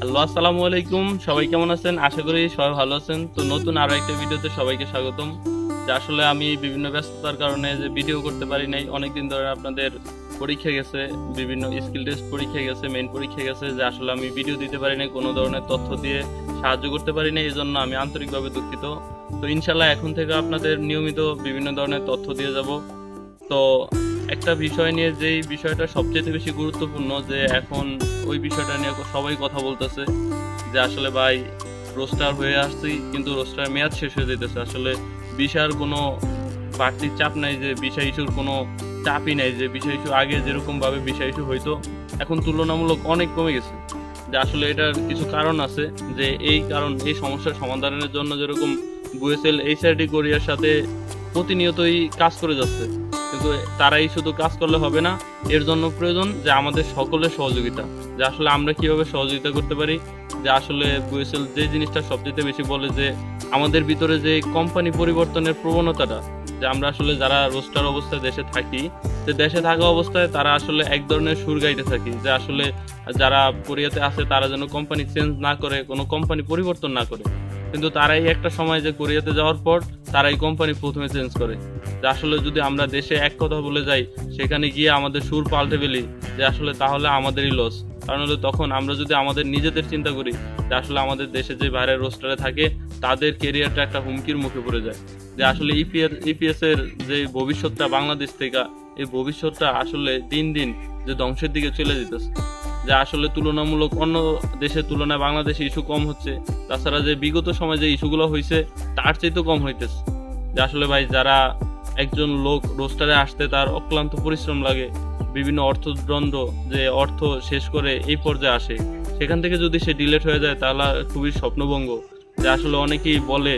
Hello, আসসালামু আলাইকুম। সবাই কেমন আছেন? আশা করি সবাই ভালো আছেন। তো নতুন আরও একটা ভিডিওতে সবাইকে স্বাগতম। যে আসলে আমি বিভিন্ন ব্যস্ততার কারণে যে ভিডিও করতে পারি নাই, অনেকদিন ধরে আপনাদের পরীক্ষা গেছে, বিভিন্ন স্কিল টেস্ট পরীক্ষা গেছে মেইন পরীক্ষা গেছে, যে আসলে আমি ভিডিও দিতে পারি নাই, কোনো ধরনের তথ্য দিয়ে সাহায্য করতে পারি নাই এই জন্য আমি আন্তরিকভাবে দুঃখিত। তো ইনশাল্লাহ এখন থেকে আপনাদের নিয়মিত বিভিন্ন ধরনের তথ্য দিয়ে যাব। তো একটা বিষয় নিয়ে যেই বিষয়টা সবচেয়ে বেশি গুরুত্বপূর্ণ যে এখন ওই বিষয়টা নিয়ে সবাই কথা বলতেছে যে আসলে ভাই রোস্টার হয়ে আসছি, কিন্তু রোস্টার মেয়াদ শেষ হয়ে যেতেছে আসলে বিষার কোনো বাড়তি চাপ নাই যে বিষয় ইস্যুর কোনো চাপই নাই যে বিষয় ইস্যু আগে যেরকম ভাবে বিষয় ইস্যু হইতো, এখন তুলনামূলক অনেক কমে গেছে। যে আসলে এটার কিছু কারণ আছে যে এই কারণ, এই সমস্যার সমাধানের জন্য যেরকম বুয়েসেল এইচআরডি কোরিয়ার সাথে প্রতিনিয়তই কাজ করে যাচ্ছে। কিন্তু তারাই শুধু কাজ করলে হবে না, এর জন্য প্রয়োজন যে আমাদের সকলের সহযোগিতা, যে আসলে আমরা কীভাবে সহযোগিতা করতে পারি, যে আসলে বুয়েসেল যে জিনিসটা সবচেয়ে বেশি বলে যে আমাদের ভিতরে যে কোম্পানি পরিবর্তনের প্রবণতাটা, যে আমরা আসলে যারা রোস্টার অবস্থায় দেশে থাকি, যে দেশে থাকা অবস্থায় তারা আসলে এক ধরনের সুর গাইতে থাকি, যে আসলে যারা কোরিয়াতে আছে তারা যেন কোম্পানি চেঞ্জ না করে, কোনো কোম্পানি পরিবর্তন না করে। কিন্তু তারাই একটা সময় যে কোরিয়াতে যাওয়ার পর তারাই কোম্পানি প্রথমে চেঞ্জ করে। যে আসলে যদি আমরা দেশে এক কথা বলে যাই, সেখানে গিয়ে আমাদের সুর পাল্টে ফেলি, যে আসলে তাহলে আমাদেরই লস কারণ হলো তখন আমরা যদি আমাদের নিজেদের চিন্তা করি, যে আসলে আমাদের দেশে যে বাইরের রোস্টারে থাকে, তাদের কেরিয়ারটা একটা হুমকির মুখে পড়ে যায়। যে আসলে ইপিএস ইপিএস এর যে ভবিষ্যৎটা বাংলাদেশ থেকে, এই ভবিষ্যৎটা আসলে দিন দিন যে ধ্বংসের দিকে চলে যেতেছে। যে আসলে তুলনামূলক অন্য দেশের তুলনায় বাংলাদেশে ইস্যু কম হচ্ছে। তাছাড়া যে বিগত সময়ে যে ইস্যুগুলো হয়েছে তার চাইতেও কম হইতেছে। যে আসলে ভাই, যারা একজন লোক রোস্টারে আসতে তার অক্লান্ত পরিশ্রম লাগে, বিভিন্ন অর্থদণ্ড যে অর্থ শেষ করে এই পর্যায়ে আসে, সেখান থেকে যদি সে ডিলেট হয়ে যায়, তাহলে খুবই স্বপ্নভঙ্গ। যে আসলে অনেকেই বলে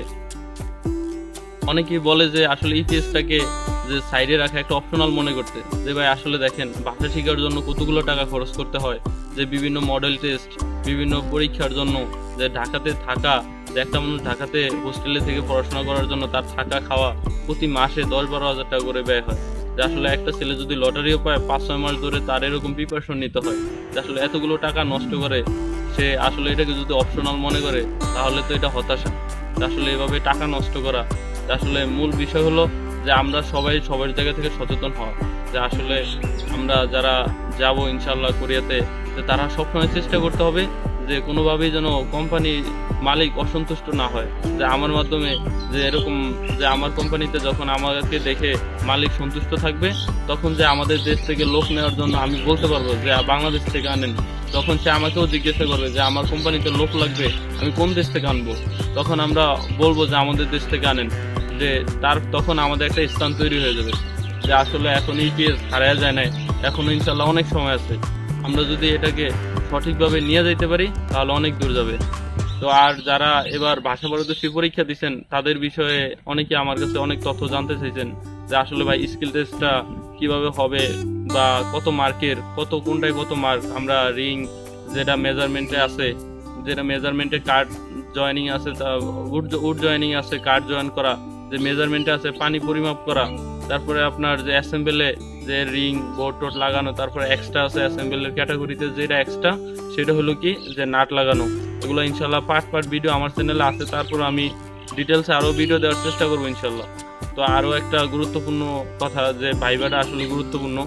অনেকেই বলে যে আসলে ইপিএসটাকে যে সাইডে রাখা একটা অপশনাল মনে করতে। যে ভাই, আসলে দেখেন, ভাষা শেখার জন্য কতগুলো টাকা খরচ করতে হয়। যে বিভিন্ন মডেল টেস্ট বিভিন্ন পরীক্ষার জন্য যে ঢাকাতে থাকা, যে একটা মানুষ ঢাকাতে হোস্টেলে থেকে পড়াশোনা করার জন্য তার থাকা খাওয়া প্রতি মাসে দশ বারো হাজার টাকা করে ব্যয় হয়। যে আসলে একটা ছেলে যদি লটারিও পায়, পাঁচ ছয় মাস ধরে তার এরকম প্রিপারেশন নিতে হয়। যে আসলে এতগুলো টাকা নষ্ট করে, সে আসলে এটাকে যদি অপশনাল মনে করে, তাহলে তো এটা হতাশা। আসলে এভাবে টাকা নষ্ট করা আসলে মূল বিষয় হলো যে আমরা সবাই সবার জায়গা থেকে সচেতন হওয়া। যে আসলে আমরা যারা যাব ইনশাল্লাহ কোরিয়াতে, যে তারা সবসময় চেষ্টা করতে হবে যে কোনোভাবেই যেন কোম্পানি মালিক অসন্তুষ্ট না হয়। যে আমার মাধ্যমে যে এরকম, যে আমার কোম্পানিতে যখন আমাকে দেখে মালিক সন্তুষ্ট থাকবে, তখন যে আমাদের দেশ থেকে লোক নেওয়ার জন্য আমি বলতে পারব যে বাংলাদেশ থেকে আনেন। তখন সে আমাকেও জিজ্ঞাসা করবে যে আমার কোম্পানিতে লোক লাগবে, আমি কোন দেশ থেকে আনব? তখন আমরা বলব যে আমাদের দেশ থেকে আনেন। যে তার তখন আমাদের একটা স্থান তৈরি হয়ে যাবে। যে আসলে এখন ইপিএস হারায় যায় নাই? এখনও ইনশাল্লাহ অনেক সময় আছে। আমরা যদি এটাকে সঠিকভাবে নিয়ে যেতে পারি, তাহলে অনেক দূর যাবে। তো আর যারা এবার ভাষা পারদর্শী পরীক্ষা দিচ্ছেন তাদের বিষয়ে অনেকে আমার কাছে অনেক তথ্য জানতে চাইছেন যে আসলে ভাই, স্কিল টেস্টটা কীভাবে হবে বা কত মার্কের, কত কোনটায় কত মার্ক? আমরা রিং যেটা মেজারমেন্টে আছে, যেটা মেজারমেন্টে কার্ড জয়েনিং আছে উড উড জয়েনিং আছে কার্ড জয়েন করা যে মেজারমেন্টে আছে, পানি পরিমাপ করা, তারপরে আপনার যে অ্যাসেম্বলে যে রিং বোর্ড টোট লাগানো, তারপরে এক্সট্রা আছে অ্যাসেম্বলের ক্যাটাগরিতে যেটা এক্সট্রা সেটা হলো কি যে নাট লাগানো। এগুলো ইনশাল্লাহ পার্ট পার্ট ভিডিও আমার চ্যানেলে আছে, তারপর আমি ডিটেলসে আরও ভিডিও দেওয়ার চেষ্টা করব ইনশাল্লাহ। তো আরও একটা গুরুত্বপূর্ণ কথা, যে ভাইবাটা আসলে গুরুত্বপূর্ণ,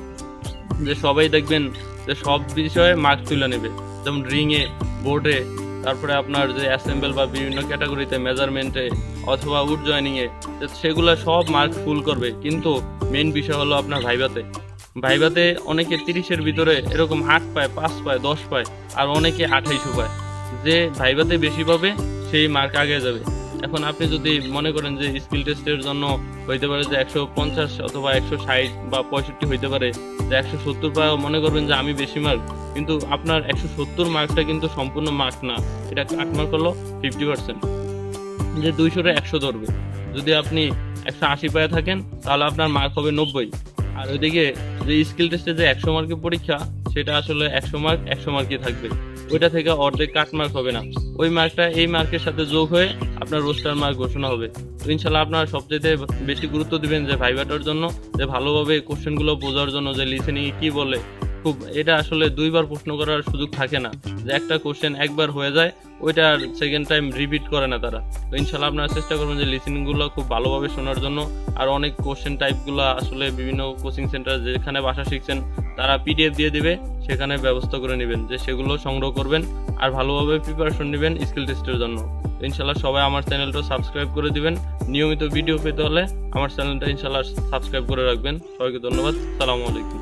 যে সবাই দেখবেন যে সব বিষয়ে মার্ক তুলে নেবে। যেমন রিংয়ে বোর্ডে তারপরে আপনার যে অ্যাসেম্বল বা বিভিন্ন ক্যাটাগরিতে মেজারমেন্টে অথবা উড জয়নিংয়ে সেগুলো সব মার্ক ফুল করবে। কিন্তু মেন বিষয় হলো আপনার ভাইভাতে। ভাইভাতে অনেকে তিরিশের ভিতরে এরকম আট পায়, পাঁচ পায়, দশ পায়, আর অনেকে আঠাইশও পায়। যে ভাইভাতে বেশি পাবে, সেই মার্ক আগে যাবে। এখন আপনি যদি মনে করেন যে স্কিল টেস্টের জন্য হইতে পারে যে একশো পঞ্চাশ অথবা একশো ষাট বা পঁয়ষট্টি হইতে পারে, যে একশো সত্তর পায়, মনে করবেন যে আমি বেশি মার্ক কিন্তু আপনার একশো সত্তর মার্কটা কিন্তু সম্পূর্ণ মার্ক না। এটা কাট মার্ক হলো ফিফটি পার্সেন্ট যে দুইশোটা একশো ধরবে। যদি আপনি একশো আশি পায়ে থাকেন, তাহলে আপনার মার্ক হবে নব্বই। আর ওইদিকে যে স্কিল টেস্টে যে একশো মার্কের পরীক্ষা, সেটা আসলে একশো মার্ক একশো মার্কই থাকবে। ওইটা থেকে অর্ধেক কাট মার্ক হবে না। ওই মার্কটা এই মার্কের সাথে যোগ হয়ে আপনার রোস্টার মার্ক ঘোষণা হবে। তো ইনশাল্লাহ আপনার সবচেয়ে বেশি গুরুত্ব দিবেন যে ভাইভাটার জন্য, যে ভালোভাবে কোশ্চেনগুলো বোঝার জন্য, যে লিসেনিং কি বলে খুব এটা আসলে দুইবার প্রশ্ন করার সুযোগ থাকে না যে একটা কোশ্চেন একবার হয়ে যায়, ওইটা আর সেকেন্ড টাইম রিপিট করে না তারা। তো ইনশাল্লাহ আপনারা চেষ্টা করবেন যে লিসেনিংগুলো খুব ভালোভাবে শোনার জন্য। আর অনেক কোশ্চেন টাইপগুলো আসলে বিভিন্ন কোচিং সেন্টার যেখানে বাসা শিখছেন, তারা পিডিএফ দিয়ে দিবে, সেখানে ব্যবস্থা করে নেবেন যে সেগুলো সংগ্রহ করবেন আর ভালোভাবে প্রিপারেশন নেবেন স্কিল টেস্টের জন্য। ইনশাল্লাহ সবাই আমার চ্যানেলটা সাবস্ক্রাইব করে দিবেন। নিয়মিত ভিডিও পেতে হলে আমার চ্যানেলটা ইনশাল্লাহ সাবস্ক্রাইব করে রাখবেন। সবাইকে ধন্যবাদ। সালামু আলাইকুম।